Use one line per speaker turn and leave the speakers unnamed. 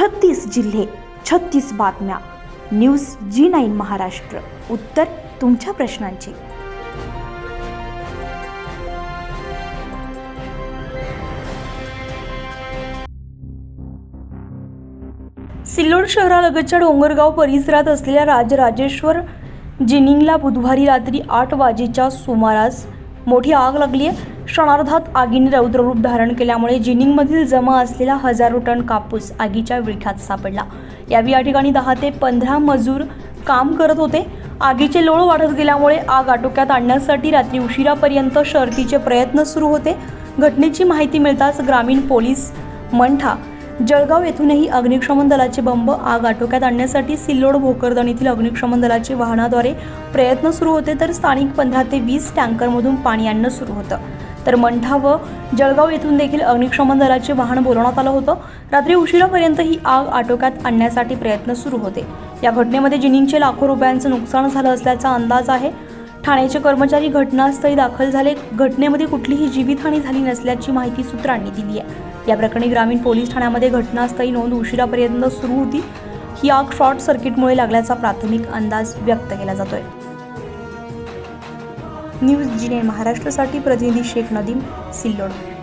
छत्तीस जिल्हे छत्तीस बातम्या. न्यूज जी नाईन महाराष्ट्र. उत्तर तुमच्या प्रश्नांची. सिल्लोड शहरालगतच्या डोंगरगाव परिसरात असलेल्या राजराजेश्वर जिनिंगला बुधवारी रात्री आठ वाजेच्या सुमारास मोठी आग लागली आहे. क्षणार्धात आगीने रौद्ररूप धारण केल्यामुळे जिनिंगमधील जमा असलेला हजारो टन कापूस आगीच्या विळख्यात सापडला. यावेळी या ठिकाणी दहा ते पंधरा मजूर काम करत होते. आगीचे लोळ वाढत गेल्यामुळे आग आटोक्यात आणण्यासाठी रात्री उशिरापर्यंत शर्तीचे प्रयत्न सुरू होते. घटनेची माहिती मिळताच ग्रामीण पोलीस मंठा जळगाव येथूनही अग्निशमन दलाचे बंब आग आटोक्यात आणण्यासाठी सिल्लोड भोकरदण येथील अग्निशमन दलाचे वाहनाद्वारे प्रयत्न सुरू होते तर स्थानिक पंधरा ते वीस टँकरमधून पाणी आणणं सुरू होतं. तर मंठा व जळगाव येथून देखील अग्निशमन दलाचे वाहन बोलवण्यात आलं होतं. रात्री उशिरापर्यंत ही आग आटोक्यात आणण्यासाठी प्रयत्न सुरू होते. या घटनेमध्ये जिनिंगचे लाखो रुपयांचं नुकसान झालं असल्याचा अंदाज आहे. ठाण्याचे कर्मचारी घटनास्थळी दाखल झाले. घटनेमध्ये कुठलीही जीवितहानी झाली नसल्याची माहिती सूत्रांनी दिली आहे. या प्रकरणी ग्रामीण पोलीस ठाण्यामध्ये घटनास्थळी नोंद उशिरापर्यंत सुरू होती. ही आग शॉर्ट सर्किटमुळे लागल्याचा प्राथमिक अंदाज व्यक्त केला जातोय. न्यूज जिने महाराष्ट्रासाठी प्रतिनिधी शेख नदीम सिल्लोड